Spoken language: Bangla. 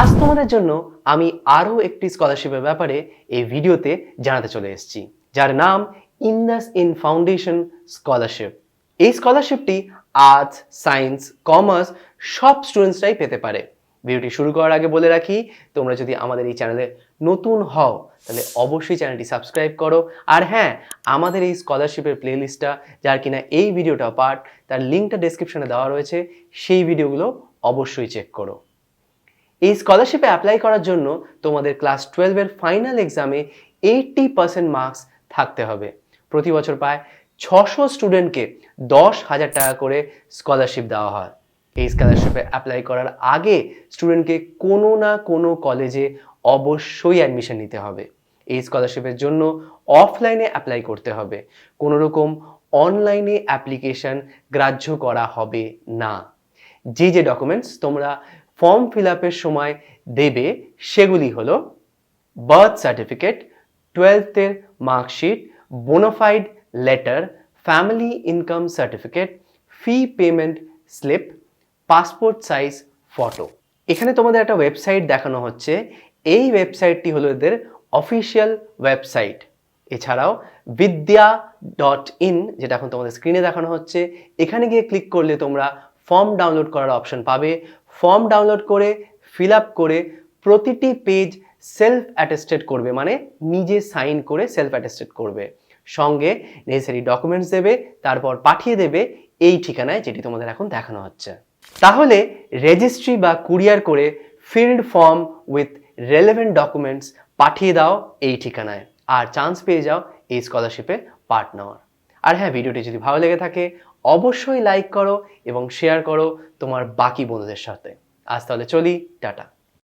আজ তোমাদের জন্য আমি আরও একটি স্কলারশিপের ব্যাপারে এই ভিডিওতে জানাতে চলে এসেছি, যার নাম ইন্দাস ইন ফাউন্ডেশন স্কলারশিপ এই স্কলারশিপটি আর্টস সায়েন্স কমার্স সব স্টুডেন্টসরাই পেতে পারে। ভিডিওটি শুরু করার আগে বলে রাখি, তোমরা যদি আমাদের এই চ্যানেলে নতুন হও, তাহলে অবশ্যই চ্যানেলটি সাবস্ক্রাইব করো। আর হ্যাঁ আমাদের এই স্কলারশিপের প্লেলিস্টটা যার কিনা এই ভিডিওটা পার্ট তার লিঙ্কটা ডেসক্রিপশনে দেওয়া রয়েছে, সেই ভিডিওগুলো অবশ্যই চেক করো। এই স্কলারশিপে অ্যাপ্লাই করার জন্য তোমাদের ক্লাস টুয়েলভের ফাইনাল এক্সামে এইটটি পার্সেন্ট মার্কস থাকতে হবে। প্রতি বছর প্রায় ছশো স্টুডেন্টকে দশ হাজার টাকা করে স্কলারশিপ দেওয়া হয়। এই স্কলারশিপে অ্যাপ্লাই করার আগে স্টুডেন্টকে কোনো না কোনো কলেজে অবশ্যই অ্যাডমিশন নিতে হবে। এই স্কলারশিপের জন্য অফলাইনে অ্যাপ্লাই করতে হবে। কোনো রকম অনলাইনে অ্যাপ্লিকেশন গ্রাহ্য করা হবে না। যে যে ডকুমেন্টস তোমরা ফর্ম ফিল আপের সময় দেবে সেগুলি হলো birth certificate টুয়েলথের marksheet bonafide letter family income certificate fee payment slip passport size photo এখানে তোমাদের একটা ওয়েবসাইট দেখানো হচ্ছে। এই ওয়েবসাইটটি হলো এদের অফিসিয়াল ওয়েবসাইট এছাড়াও বিদ্যা ডট ইন যেটা এখন তোমাদের স্ক্রিনে দেখানো হচ্ছে। এখানে গিয়ে ক্লিক করলে তোমরা ফর্ম ডাউনলোড করার অপশন পাবে। ফর্ম ডাউনলোড করে ফিল আপ করে প্রতিটি পেজ সেলফ অ্যাটেস্টেড করবে মানে নিজে সাইন করে সেলফ অ্যাটেস্টেড করবে। সঙ্গে নেসেসারি ডকুমেন্টস দেবে, তারপর পাঠিয়ে দেবে এই ঠিকানায় যেটি তোমাদের এখন দেখানো হচ্ছে। তাহলে রেজিস্ট্রি বা কুরিয়ার করে filled form with relevant documents পাঠিয়ে দাও এই ঠিকানায়। আর চান্স পেয়ে যাও এই স্কলারশিপে পার্ট নেওয়ার। আর হ্যাঁ ভিডিওটি যদি ভালো লেগে থাকে, অবশ্যই লাইক করো এবং শেয়ার করো তোমার বাকি বন্ধুদের সাথে। আজ তাহলে চলি, টাটা।